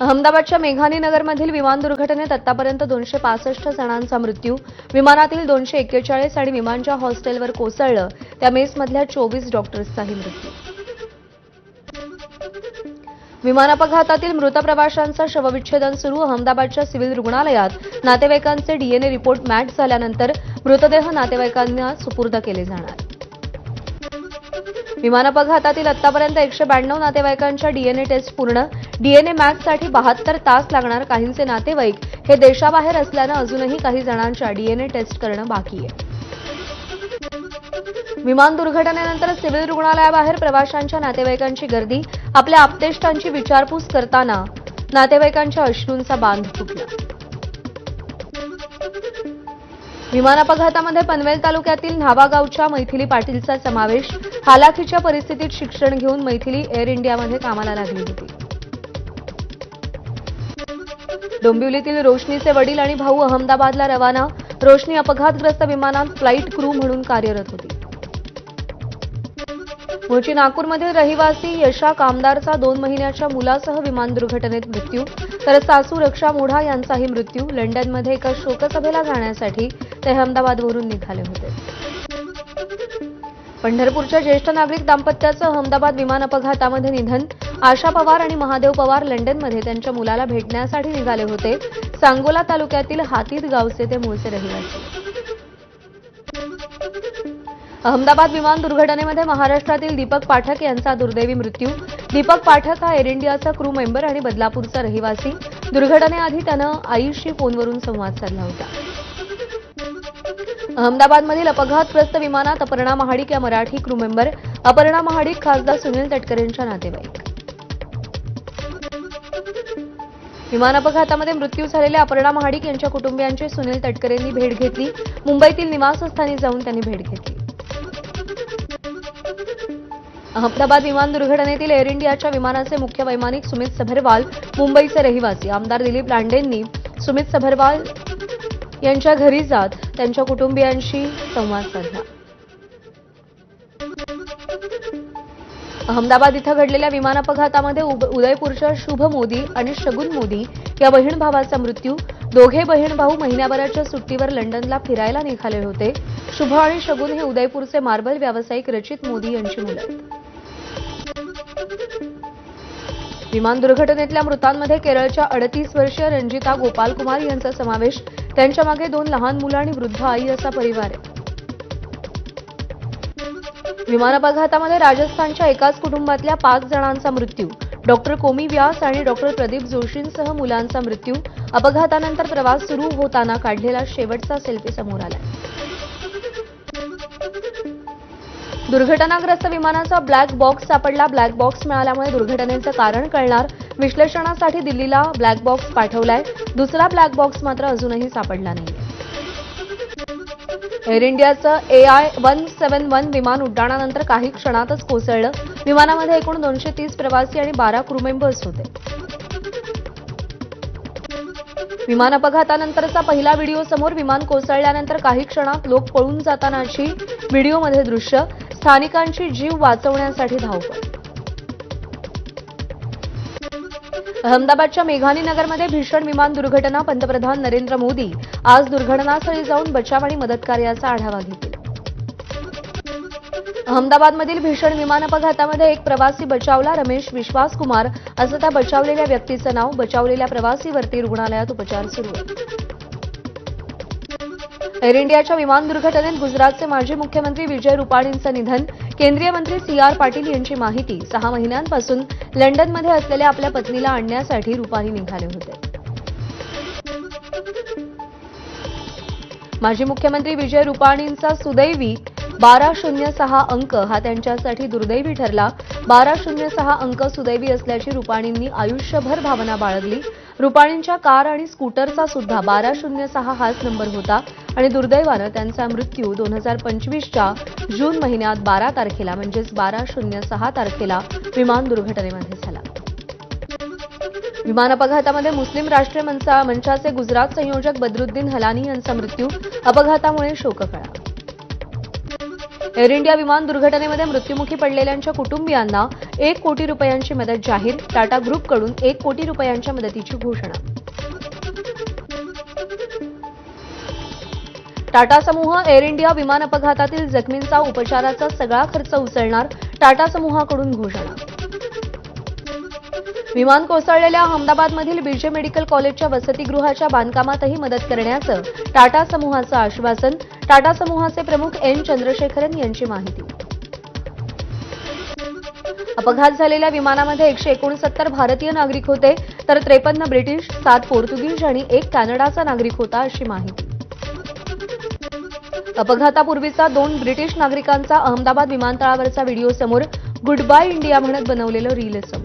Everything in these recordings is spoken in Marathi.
अहमदाबादच्या मेघानी नगरमधील विमान दुर्घटनेत आतापर्यंत दोनशे पासष्ट जणांचा मृत्यू. विमानातील दोनशे एक्केचाळीस आणि विमानच्या हॉस्टेलवर कोसळलं. त्या मेसमधल्या चोवीस डॉक्टर्सचाही मृत्यू. विमान अपघातातील मृत प्रवाशांचा शवविच्छेदन सुरू. अहमदाबादच्या सिव्हिल रुग्णालयात नातेवाईकांचे डीएनए रिपोर्ट मॅच झाल्यानंतर मृतदेह नातेवाईकांना सुपूर्द केले जाणार. विमान अपघातातील आतापर्यंत एकशे ब्याण्णव नातेवाईकांच्या डीएनए टेस्ट पूर्ण. डीएनए मॅचसाठी बहात्तर तास लागणार काहींचे नातेवाईक. हे देशाबाहेर असल्यानं अजूनही काही जणांच्या डीएनए टेस्ट करणं बाकी आहे. विमान दुर्घटनेनंतर सिव्हिल रुग्णालयाबाहेर प्रवाशांच्या नातेवाईकांची गर्दी. आपल्या आप्तेष्टांची विचारपूस करताना नातेवाईकांच्या अश्रूंचा बांध फुटला विमान अपघातामध्ये पनवेल तालुक्यातील न्हावागावच्या मैथिली पाटीलचा समावेश. हालाखीच्या परिस्थितीत शिक्षण घेऊन मैथिली एअर इंडियामध्ये कामाला लागली होती. डोंबिवलीतील रोशनीचे वडील आणि भाऊ अहमदाबादला रवाना. रोशनी अपघातग्रस्त विमानात फ्लाईट क्रू म्हणून कार्यरत होती. मूळची नागपूरमधील रहिवासी यशा कामदारचा दोन महिन्याच्या मुलासह विमान दुर्घटनेत मृत्यू. तर सासू रक्षा मोढा यांचाही मृत्यू. लंडनमध्ये एका शोकसभेला जाण्यासाठी ते अहमदाबादवरून निघाले होते. पंढरपूरच्या ज्येष्ठ नागरिक दाम्पत्याचं अहमदाबाद विमान अपघातामध्ये निधन. आशा पवार आणि महादेव पवार लंडनमध्ये त्यांच्या मुलाला भेटण्यासाठी निघाले होते. सांगोला तालुक्यातील हातीद गावचे ते मूळचे रहिवासी. अहमदाबाद विमान दुर्घटनेमध्ये महाराष्ट्रातील दीपक पाठक यांचा दुर्दैवी मृत्यू. दीपक पाठक हा एअर इंडियाचा क्रू मेंबर आणि बदलापूरचा रहिवासी. दुर्घटनेआधी त्यानं आईशी फोनवरून संवाद साधला होता. अहमदाबादमधील अपघातग्रस्त विमानात अपर्णा महाडिक या मराठी क्रू मेंबर. अपर्णा महाडिक खासदार सुनील तटकरेंच्या नातेवाईक. विमान अपघातामध्ये मृत्यू झालेल्या अपर्णा महाडिक यांच्या कुटुंबियांची सुनील तटकरेंनी भेट घेतली. मुंबईतील निवासस्थानी जाऊन त्यांनी भेट घेतली. अहमदाबाद विमान दुर्घटनेतील एअर इंडियाच्या विमानाचे मुख्य वैमानिक सुमित सभरवाल मुंबईचे रहिवासी आमदार दिलीप लांडेंनी सुमित सभरवाल यांच्या घरी जात त्यांच्या कुटुंबियांशी संवाद साधला. अहमदाबाद इथं घडलेल्या विमान अपघातामध्ये उदयपूरच्या शुभ मोदी आणि शगुन मोदी या बहीण भावाचा मृत्यू. दोघे बहीण भाऊ महिन्याभराच्या सुट्टीवर लंडनला फिरायला निघाले होते. शुभ आणि शगुन हे उदयपूरचे मार्बल व्यावसायिक रचित मोदी यांची मुलं. विमान दुर्घटनेतल्या मृतांमध्ये केरळच्या अडतीस वर्षीय रंजिता गोपालकुमार यांचा समावेश. त्यांच्या मागे दोन लहान मुलं आणि वृद्ध आई असा परिवार आहे. विमान अपघातामध्ये राजस्थानच्या एकाच कुटुंबातल्या पाच जणांचा मृत्यू. डॉक्टर कोमी व्यास आणि डॉक्टर प्रदीप जोशींसह मुलांचा मृत्यू. अपघातानंतर प्रवास सुरू होताना काढलेला शेवटचा सेल्फी समोर आला दुर्घटनाग्रस्त विमानाचा ब्लॅक बॉक्स सापडला. ब्लॅक बॉक्स मिळाल्यामुळे दुर्घटनेचं कारण कळणार. विश्लेषणासाठी दिल्लीला ब्लॅक बॉक्स पाठवलाय. दुसरा ब्लॅक बॉक्स मात्र अजूनही सापडला नाही. एअर इंडियाचं A I one seven one विमान उड्डाणानंतर काही क्षणातच कोसळलं. विमानामध्ये एकूण दोनशे तीस प्रवासी आणि बारा क्रू मेंबर्स होते. विमान अपघातानंतरचा पहिला व्हिडिओ समोर विमान कोसळल्यानंतर काही क्षणात लोक पळून जातानाची व्हिडिओमध्ये दृश्य. स्थानिकांची जीव वाचवण्यासाठी धावपळ. अहमदाबादच्या मेघानी नगरमध्ये भीषण विमान दुर्घटना पंतप्रधान नरेंद्र मोदी आज दुर्घटनास्थळी जाऊन बचाव आणि मदत कार्याचा आढावा घेतील. अहमदाबादमधील भीषण विमान अपघातामध्ये एक प्रवासी बचावला रमेश विश्वास कुमार असं त्या बचावलेल्या व्यक्तीचं नाव बचावलेल्या प्रवासीवरती रुग्णालयात उपचार सुरू. एअर इंडियाच्या विमान दुर्घटनेत गुजरातचे माजी मुख्यमंत्री विजय रुपाणींचं निधन केंद्रीय मंत्री सी आर पाटील यांची माहिती सहा महिन्यांपासून लंडनमध्ये असलेल्या आपल्या पत्नीला आणण्यासाठी रुपानी निघाले होते. माजी मुख्यमंत्री विजय रुपाणींचा सुदैवी बारा शून्य सहा अंक हा त्यांच्यासाठी दुर्दैवी ठरला. बारा शून्य सहा अंक सुदैवी असल्याची रुपाणींनी आयुष्यभर भावना बाळगली. रुपाणींच्या कार आणि स्कूटरचा सुद्धा बारा शून्य सहा हाच नंबर होता आणि दुर्दैवानं त्यांचा मृत्यू दोन हजार पंचवीसच्या जून महिन्यात बारा तारखेला म्हणजेच बारा शून्य सहा तारखेला विमान दुर्घटनेमध्ये झाला. विमान अपघातामध्ये मुस्लिम राष्ट्रीय मंचा मंचाचे गुजरात संयोजक बदरुद्दीन हलानी यांचा मृत्यू अपघातामुळे शोककळा. एअर इंडिया विमान दुर्घटनेमध्ये मृत्युमुखी पडलेल्यांच्या कुटुंबियांना एक कोटी रुपयांची मदत जाहीर टाटा ग्रुपकडून एक कोटी रुपयांच्या मदतीची घोषणा. टाटा समूह एअर इंडिया विमान अपघातातील जखमींचा उपचाराचा सगळा खर्च उचलणार टाटा समूहाकडून घोषणा. विमान कोसळलेल्या अहमदाबादमधील बीजे मेडिकल कॉलेजच्या वसतिगृहाच्या बांधकामातही मदत करण्याचं टाटा समूहाचं आश्वासन. टाटा समूहाचे प्रमुख एन चंद्रशेखरन यांची माहिती. अपघात झालेल्या विमानामध्ये एकशे एकोणसत्तर भारतीय नागरिक होते तर त्रेपन्न ब्रिटिश सात पोर्तुगीज आणि एक कॅनडाचा नागरिक होता अशी माहिती. अपघातापूर्वीचा दोन ब्रिटिश नागरिकांचा अहमदाबाद विमानतळावरचा व्हिडिओ समोर गुड बाय इंडिया म्हणत बनवलेलं रील समोर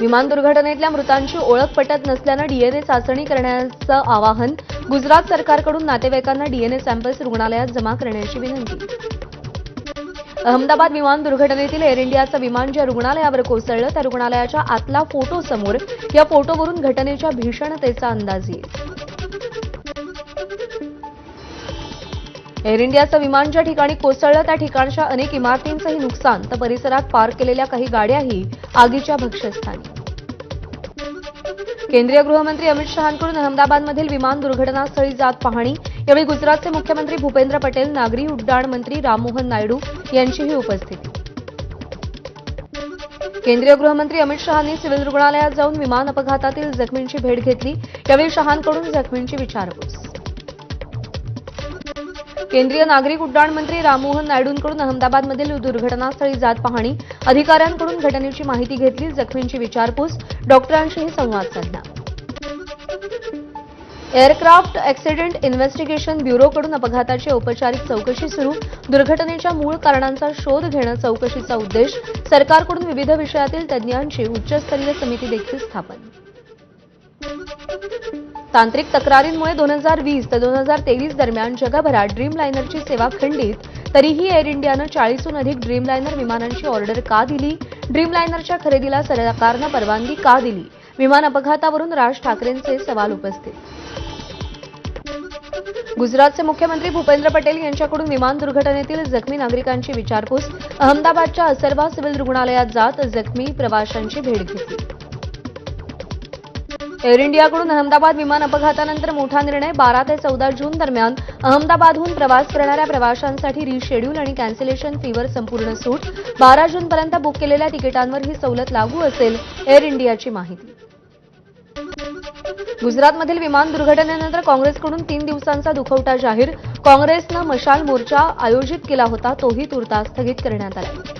विमान दुर्घटनेतल्या मृतांची ओळख पटत नसल्यानं डीएनए चाचणी करण्याचं आवाहन गुजरात सरकारकडून नातेवाईकांना डीएनए सॅम्पल्स रुग्णालयात जमा करण्याची विनंती. अहमदाबाद विमान दुर्घटनेतील एअर इंडियाचं विमान ज्या रुग्णालयावर कोसळलं त्या रुग्णालयाच्या आतला फोटो समोर या फोटोवरून घटनेच्या भीषणतेचा अंदाज येईल. एअर इंडियाचं विमान ज्या ठिकाणी कोसळलं त्या ठिकाणच्या अनेक इमारतींचंही नुकसान. तर परिसरात पार्क केलेल्या काही गाड्याही आगीच्या भक्ष्यस्थानी केंद्रीय गृहमंत्री अमित शहांकडून अहमदाबादमधील विमान दुर्घटनास्थळी जात पाहणी. यावेळी गुजरातचे मुख्यमंत्री भूपेंद्र पटेल नागरी उड्डाण मंत्री राममोहन नायडू यांचीही उपस्थिती. केंद्रीय गृहमंत्री अमित शहांनी सिव्हिल रुग्णालयात जाऊन विमान अपघातातील जखमींची भेट घेतली. यावेळी शहांकडून जखमींची विचारपूस. केंद्रीय नागरिक उड्डाण मंत्री राममोहन नायडूंकडून अहमदाबादमधील दुर्घटनास्थळी जात पाहणी. अधिकाऱ्यांकडून घटनेची माहिती घेतली जखमींची विचारपूस. डॉक्टरांशीही संवाद साधला. एअरक्राफ्ट ऍक्सिडेंट इन्व्हेस्टिगेशन ब्युरोकडून अपघाताची औपचारिक चौकशी सुरू. दुर्घटनेच्या मूळ कारणांचा शोध घेणं चौकशीचा उद्देश. सरकारकडून विविध विषयातील तज्ज्ञांची उच्चस्तरीय समिती देखील स्थापन. तांत्रिक तक्रारींमुळे दोन हजार वीस ते दोन हजार तेवीस दरम्यान जगभरात ड्रीम लायनरची सेवा खंडित तरीही एअर इंडियानं चाळीसहून अधिक ड्रीम लायनर विमानांची ऑर्डर का दिली? ड्रीम लायनरच्या खरेदीला सरकारनं परवानगी का दिली? विमान अपघातावरून राज ठाकरेंचे सवाल उपस्थित. गुजरातचे मुख्यमंत्री भूपेंद्र पटेल यांच्याकडून विमान दुर्घटनेतील जखमी नागरिकांची विचारपूस. अहमदाबादच्या असरवा सिव्हिल रुग्णालयात जात जखमी प्रवाशांची भेट घेतली. एअर इंडियाकडून अहमदाबाद विमान अपघातानंतर मोठा निर्णय बारा ते चौदा जून दरम्यान. अहमदाबादहून प्रवास करणाऱ्या प्रवाशांसाठी रिशेड्यूल आणि कॅन्सलेशन फीवर संपूर्ण सूट. बारा जूनपर्यंत बुक केलेल्या तिकिटांवर ही सवलत लागू असेल एअर इंडियाची माहिती. गुजरातमधील विमान दुर्घटनेनंतर काँग्रेसकडून तीन दिवसांचा दुखवटा जाहीर. काँग्रेसनं मशाल मोर्चा आयोजित केला होता तोही तुर्तास स्थगित करण्यात आला.